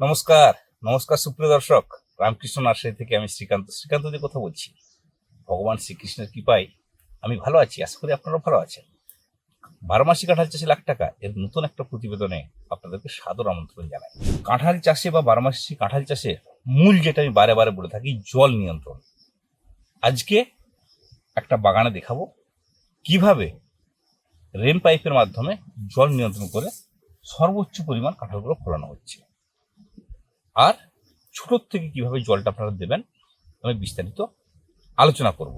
নমস্কার নমস্কার সুপ্রিয় দর্শক। রামকৃষ্ণ নার্সারি থেকে আমি শ্রীকান্ত। শ্রীকান্ত দিয়ে কথা বলছি। ভগবান শ্রীকৃষ্ণের কৃপায় আমি ভালো আছি, আশা করি আপনারা ভালো আছেন। বারোমাসি কাঁঠাল চাষে লাখ টাকা, এর নতুন একটা প্রতিবেদনে আপনাদেরকে সাদর আমন্ত্রণ জানাই। কাঁঠাল চাষে বা বারোমাসি কাঁঠাল চাষে মূল যেটা আমি বারে বারে বলে থাকি, জল নিয়ন্ত্রণ। আজকে একটা বাগানে দেখাবো কীভাবে রেন পাইপের মাধ্যমে জল নিয়ন্ত্রণ করে সর্বোচ্চ পরিমাণ কাঁঠালগুলো ফলানো হচ্ছে। আর ছোটোর থেকে কীভাবে জলটা আপনারা দেবেন, আমি বিস্তারিত আলোচনা করব।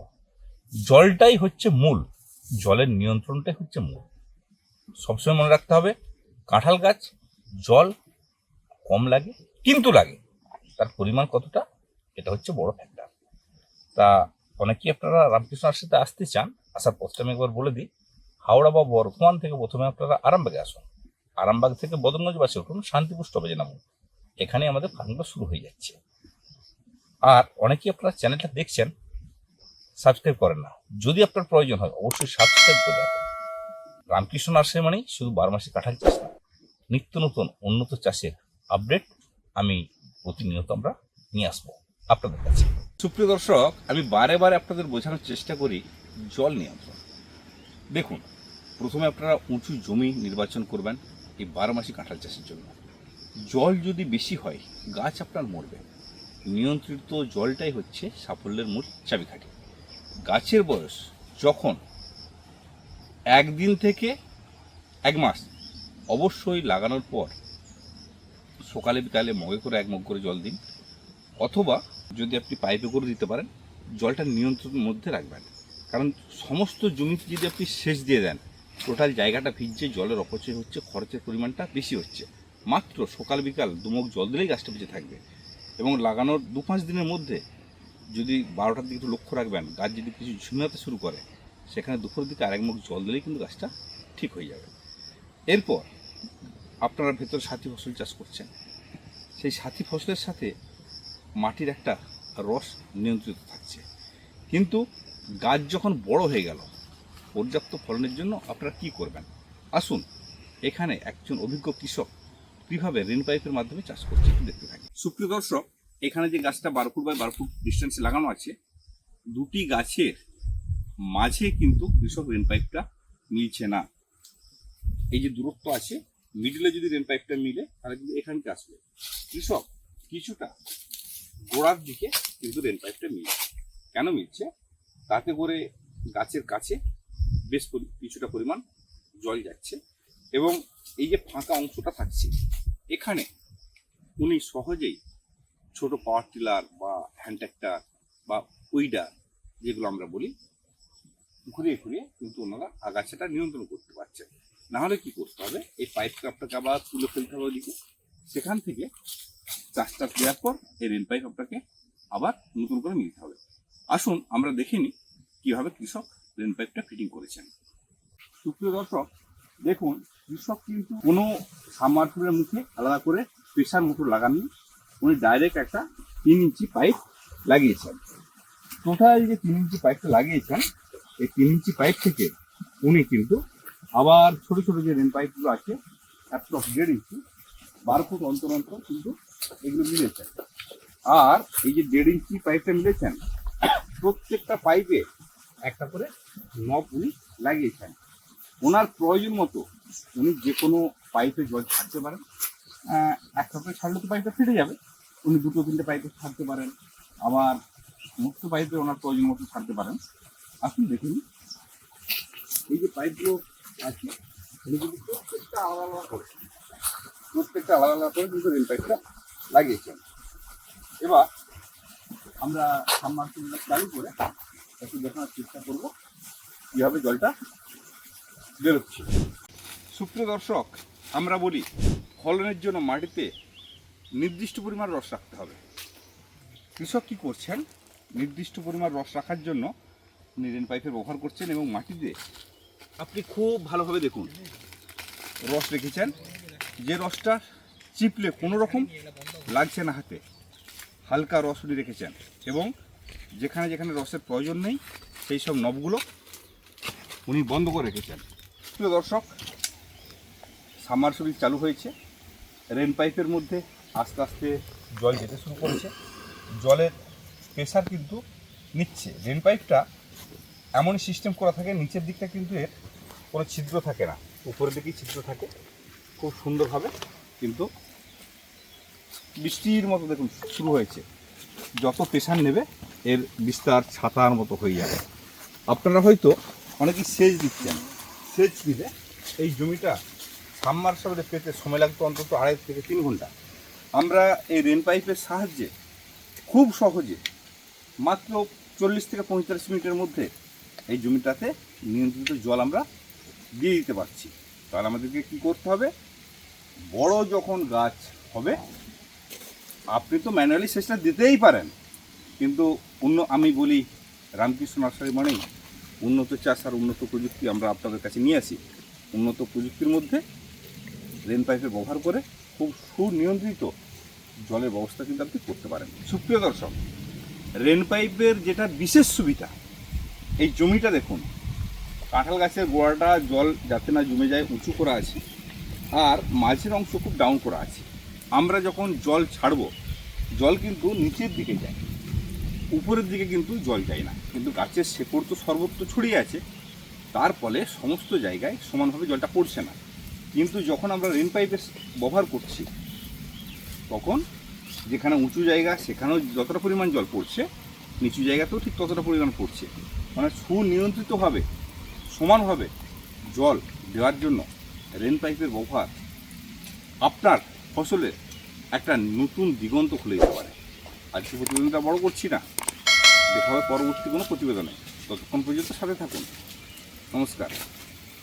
জলটাই হচ্ছে মূল, জলের নিয়ন্ত্রণটাই হচ্ছে মূল। সবসময় মনে রাখতে হবে, কাঁঠাল গাছ জল কম লাগে, কিন্তু লাগে। তার পরিমাণ কতটা, এটা হচ্ছে বড় ফ্যাক্টর তা অনেকেই আপনারা রামকৃষ্ণ আশ্রমে আসতে চান, আসার পথটা আমি একবার বলে দিই। হাওড়া বা বর্ধমান থেকে প্রথমে আপনারা আরামবাগে আসুন। আরামবাগ থেকে বদনগঞ্জ বাসে উঠুন, শান্তিপুর স্টপেজে নামুন। এখানে আমাদের ফার্মটা শুরু হয়ে যাচ্ছে। আর অনেকেই আপনারা চ্যানেলটা দেখছেন, সাবস্ক্রাইব করেন না। যদি আপনার প্রয়োজন হয়, অবশ্যই সাবস্ক্রাইব করে রাখুন। রামকৃষ্ণ নার্সারি মানেই শুধু বারো মাসে কাঁঠাল চাষ না, নিত্য নতুন, উন্নত চাষের আপডেট আমি প্রতিনিয়ত আমরা নিয়ে আসব আপনাদের কাছে। সুপ্রিয় দর্শক, আমি বারে বারে আপনাদের বোঝানোর চেষ্টা করি জল নিয়ন্ত্রণ। দেখুন, প্রথমে আপনারা উঁচু জমি নির্বাচন করবেন এই বারো মাসি কাঁঠাল চাষের জন্য। জল যদি বেশি হয়, গাছ আপনার মরবে। নিয়ন্ত্রিত জলটাই হচ্ছে সাফল্যের মূল চাবিকাঠি। গাছের বয়স যখন একদিন থেকে এক মাস, অবশ্যই লাগানোর পর সকালে বিকালে মগে করে এক মগ করে জল দিন। অথবা যদি আপনি পাইপে করে দিতে পারেন, জলটা নিয়ন্ত্রণের মধ্যে রাখবেন। কারণ সমস্ত জমিতে যদি আপনি সেচ দিয়ে দেন, টোটাল জায়গাটা ভিজছে, জলের অপচয় হচ্ছে, খরচের পরিমাণটা বেশি হচ্ছে। মাত্র সকাল বিকাল দুমুখ জল দিলেই গাছটা বেঁচে থাকবে। এবং লাগানোর দু পাঁচ দিনের মধ্যে যদি বারোটার দিকে একটু লক্ষ্য রাখবেন, গাছ যদি কিছু ঝিমাতে শুরু করে, সেখানে দুপুরের দিকে আরেক মুখ জল দিলেই কিন্তু গাছটা ঠিক হয়ে যাবে। এরপর আপনারা ভেতরে সাথী ফসল চাষ করছেন। সেই সাথী ফসলের সাথে মাটির একটা রস নিয়ন্ত্রিত থাকছে। কিন্তু গাছ যখন বড় হয়ে গেল, পর্যাপ্ত ফলনের জন্য আপনারা কি করবেন? আসুন, এখানে একজন অভিজ্ঞ কৃষক কীভাবে রেন পাইপের মাধ্যমে চাষ করছে একটু দেখতে থাকি। সুপ্রিয় দর্শক, এখানে যে গাছটা বারো ফুট বাই বারো ফুট ডিস্টেন্সে লাগানো আছে, দুটি গাছের মাঝে কিন্তু কৃষক রেন পাইপটা মিলছে না। এই যে দূরত্ব আছে মিডিলে যদি রেন পাইপটা মিলে, তাহলে কিন্তু এখানকে আসবে। কৃষক কিছুটা গোড়ার দিকে কিন্তু রেন পাইপটা মিলছে। কেন মিলছে? তাতে করে গাছের কাছে বেশ কিছুটা পরিমাণ জল যাচ্ছে এবং এই যে ফাঁকা অংশটা থাকছে এখানে উনি সহজেই ছোট পাওয়ার টিলার বা হ্যান্ড ট্র্যাক্টর বা উইডার যেগুলো আমরা বলি, ঘুরিয়ে ঘুরিয়ে কিন্তু ওনারা আগাছাটা নিয়ন্ত্রণ করতে পারছেন নাহলে কি করতে হবে? এই পাইপ আপনাকে আবার তুলে ফেলতে হবে ওদিকে। সেখান থেকে চাষটা দেওয়ার পর এই রেল পাইপ আপনাকে আবার নতুন করে নিতে হবে। আসুন আমরা দেখে নিই কীভাবে কৃষক রেল পাইপটা ফিটিং করেছেন। সুপ্রিয় দর্শক, দেখুন কৃষক কিন্তু কোনো সাবমার্সিবলের মুখে আলাদা করে প্রেশার মোটর লাগাননি। উনি ডাইরেক্ট একটা তিন ইঞ্চি পাইপ লাগিয়েছেন। টোটাল যে তিন ইঞ্চি পাইপটা লাগিয়েছেন, এই তিন ইঞ্চি পাইপ থেকে উনি কিন্তু আবার ছোট ছোট যে রেন পাইপগুলো আছে অ্যাপ্রক্স দেড় ইঞ্চি বারো ফুট অন্তর অন্তর কিন্তু এগুলো মিলেছেন আর এই যে দেড় ইঞ্চি পাইপটা মিলেছেন, প্রত্যেকটা পাইপে একটা করে নব উনি লাগিয়েছেন। ওনার প্রয়োজন মতো উনি যে কোনো পাইপে জল ছাড়তে পারেন। একটা করে ছাড়লে তো পাইপটা ফেটে যাবে। উনি দুটো তিনটে পাইপে ছাড়তে পারেন। আবার সমস্ত পাইপে ওনার প্রয়োজন মতো ছাড়তে পারেন। আসুন দেখুন এই যে পাইপগুলো আছে এগুলো কিন্তু প্রত্যেকটা আলাদা আলাদা করে, প্রত্যেকটা আলাদা আলাদা করে কিন্তু রেল পাইপটা লাগিয়েছেন। এবার আমরা সাবমার্সিবলটা চালু করে একটু দেখানোর চেষ্টা করব কীভাবে জলটা বেরোচ্ছে। সুপ্রিয় দর্শক, আমরা বলি ফলনের জন্য মাটিতে নির্দিষ্ট পরিমাণ রস রাখতে হবে। কৃষক কি করছেন? নির্দিষ্ট পরিমাণ রস রাখার জন্য রেন পাইপের ব্যবহার করছেন এবং মাটিতে আপনি খুব ভালোভাবে দেখুন, রস রেখেছেন। যে রসটা চিপলে কোনো রকম লাগছে না হাতে, হালকা রস উনি রেখেছেন এবং যেখানে যেখানে রসের প্রয়োজন নেই, সেই সব নবগুলো উনি বন্ধ করে রেখেছেন। প্রিয় দর্শক সামার চালু হয়েছে। রেন পাইপের মধ্যে আস্তে আস্তে জল যেতে শুরু করেছে। জলের প্রেশার কিন্তু নিচ্ছে। রেন পাইপটা এমনই সিস্টেম করা থাকে, নিচের দিকটা কিন্তু এর কোনো ছিদ্র থাকে না। উপরের দিকেই ছিদ্র থাকে। খুব সুন্দরভাবে কিন্তু বৃষ্টির মতো দেখুন শুরু হয়েছে। যত প্রেশার নেবে, এর বিস্তার ছাতার মতো হয়ে যাবে। আপনারা হয়তো অনেকেই সেচ দিচ্ছেন। সেচ দিলে এই জমিটা সাবমার্সাবলে পেতে সময় লাগতো অন্তত আড়াই থেকে তিন ঘণ্টা। আমরা এই রেন পাইপের সাহায্যে খুব সহজে মাত্র চল্লিশ থেকে পঁয়তাল্লিশ মিনিটের মধ্যে এই জমিটাতে নিয়ন্ত্রিত জল আমরা দিয়ে দিতে পারছি। তাহলে আমাদেরকে কি করতে হবে? বড় যখন গাছ হবে, আপনি তো ম্যানুয়ালি সেচটা দিতেই পারেন। কিন্তু অন্য আমি বলি রামকৃষ্ণ নার্সারি মানেই উন্নত চাষ আর উন্নত প্রযুক্তি আমরা আপনাদের কাছে নিয়ে আসি। উন্নত প্রযুক্তির মধ্যে রেন পাইপের ব্যবহার করে খুব সুনিয়ন্ত্রিত জলের ব্যবস্থা কিন্তু আপনি করতে পারেন। সুপ্রিয় দর্শক রেন পাইপের যেটা বিশেষ সুবিধা, এই জমিটা দেখুন। কাঁঠাল গাছের গোড়াটা জল যাতে না জমে যায়, উঁচু করা আছে, আর মাঝের অংশ খুব ডাউন করা আছে। আমরা যখন জল ছাড়বো, জল কিন্তু নিচের দিকে যায়, উপরের দিকে কিন্তু জল যায় না। কিন্তু গাছের শেকড় তো সর্বত্র ছড়িয়ে আছে, তার ফলে সমস্ত জায়গায় সমানভাবে জলটা পড়ছে না। কিন্তু যখন আমরা রেন পাইপের ব্যবহার করছি, তখন যেখানে উঁচু জায়গা, সেখানেও যতটা পরিমাণ জল পড়ছে, নিচু জায়গাতেও ঠিক ততটা পরিমাণ পড়ছে। মানে সুনিয়ন্ত্রিতভাবে, সমানভাবে জল দেওয়ার জন্য রেন পাইপের ব্যবহার আপনার ফসলের একটা নতুন দিগন্ত খুলে দিতে পারে। আজকে প্রতিবেদনটা বড় করছি না। দেখা হবে পরবর্তী কোনো প্রতিবেদনে। ততক্ষণ পর্যন্ত সাথে থাকুন। নমস্কার।